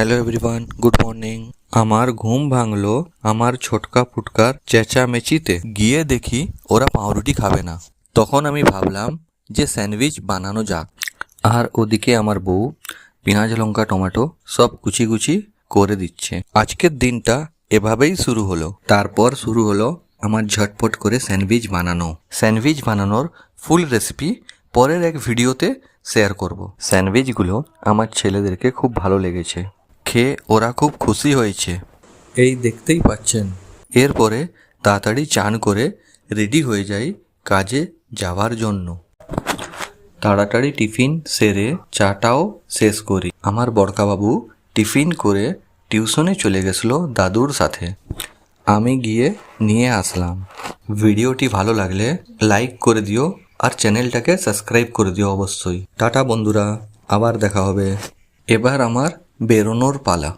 Hello everyone good morning আমার ঘুম ভাঙলো, আমার ছোটকা ফুটকার চেঁচামেচিতে। গিয়ে দেখি ওরা পাউরুটি খাবে না। তখন আমি ভাবলাম যে স্যান্ডউইচ বানানো যাক। আর ওদিকে আমার বউ পেঁয়াজ, লঙ্কা, টমেটো সব কুচি কুচি করে দিচ্ছে। আজকের দিনটা এভাবেই শুরু হলো। তারপর শুরু হলো আমার ঝটপট করে স্যান্ডউইচ বানানো। স্যান্ডউইচ বানানোর ফুল রেসিপি পরের এক ভিডিওতে শেয়ার করব। স্যান্ডউইচগুলো আমার ছেলেদেরকে খুব ভালো লেগেছে। খেয়ে ওরা খুব খুশি হয়েছে। এই দেখতেই পাচ্ছেন। এরপরে তাড়াতাড়ি চান করে রেডি হয়ে যাই কাজে যাওয়ার জন্য। তাড়াতাড়ি টিফিন সেরে চাটাও শেষ করি। আমার বড়কাবাবু টিফিন করে টিউশনে চলে গেছিল দাদুর সাথে। আমি গিয়ে নিয়ে আসলাম। ভিডিওটি ভালো লাগলে লাইক করে দিও আর চ্যানেলটাকে সাবস্ক্রাইব করে দিও অবশ্যই। টাটা বন্ধুরা আবার দেখা হবে। এবার আমার বেরোনোর পালা।